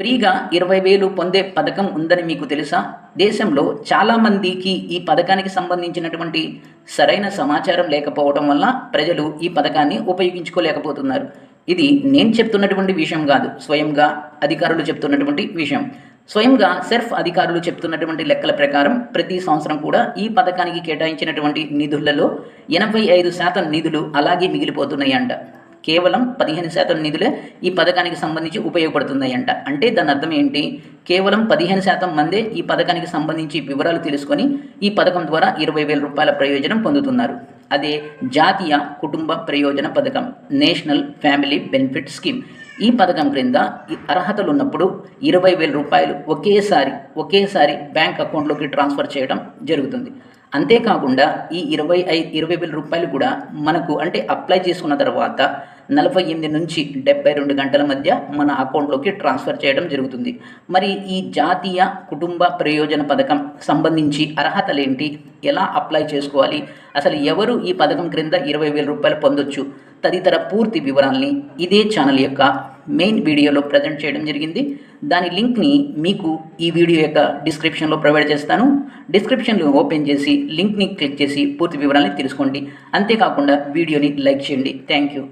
ఫ్రీగా ఇరవై వేలు పొందే పథకం ఉందని మీకు తెలుసా? దేశంలో చాలామందికి ఈ పథకానికి సంబంధించినటువంటి సరైన సమాచారం లేకపోవడం వల్ల ప్రజలు ఈ పథకాన్ని ఉపయోగించుకోలేకపోతున్నారు. ఇది నేను చెప్తున్నటువంటి విషయం కాదు స్వయంగా అధికారులు చెప్తున్నటువంటి విషయం. స్వయంగా సెర్ఫ్ అధికారులు చెప్తున్నటువంటి లెక్కల ప్రకారం ప్రతి సంవత్సరం కూడా ఈ పథకానికి కేటాయించినటువంటి నిధులలో ఎనభై ఐదు శాతం నిధులు అలాగే మిగిలిపోతున్నాయంట. కేవలం పదిహేను శాతం నిధులే ఈ పథకానికి సంబంధించి ఉపయోగపడుతున్నాయంట అంటే దాని అర్థం ఏంటి? కేవలం పదిహేను శాతం మందే ఈ పథకానికి సంబంధించి వివరాలు తెలుసుకొని ఈ పథకం ద్వారా ఇరవై వేల రూపాయల ప్రయోజనం పొందుతున్నారు. అదే జాతీయ కుటుంబ ప్రయోజన పథకం నేషనల్ ఫ్యామిలీ బెనిఫిట్ స్కీమ్. ఈ పథకం క్రింద అర్హతలు ఉన్నప్పుడు ఇరవై వేల రూపాయలు ఒకేసారి ఒకేసారి బ్యాంక్ అకౌంట్లోకి ట్రాన్స్ఫర్ చేయడం జరుగుతుంది. అంతేకాకుండా ఈ ఇరవై ఐ ఇరవై వేల రూపాయలు కూడా మనకు అంటే అప్లై చేసుకున్న తర్వాత నలభై ఎనిమిది నుంచి డెబ్బై రెండు గంటల మధ్య మన అకౌంట్లోకి ట్రాన్స్ఫర్ చేయడం జరుగుతుంది. మరి ఈ జాతీయ కుటుంబ ప్రయోజన పథకం సంబంధించి అర్హతలేంటి ఎలా అప్లై చేసుకోవాలి? అసలు ఎవరు ఈ పథకం క్రింద ఇరవై వేల రూపాయలు పొందొచ్చు? తదితర పూర్తి వివరాల్ని ఇదే ఛానల్ యొక్క మెయిన్ వీడియోలో ప్రజెంట్ చేయడం జరిగింది. దాని లింక్ని మీకు ఈ వీడియో యొక్క డిస్క్రిప్షన్లో ప్రొవైడ్ చేస్తాను. డిస్క్రిప్షన్లో ఓపెన్ చేసి లింక్ని క్లిక్ చేసి పూర్తి వివరాలని తెలుసుకోండి. అంతేకాకుండా వీడియోని లైక్ చేయండి. Thank you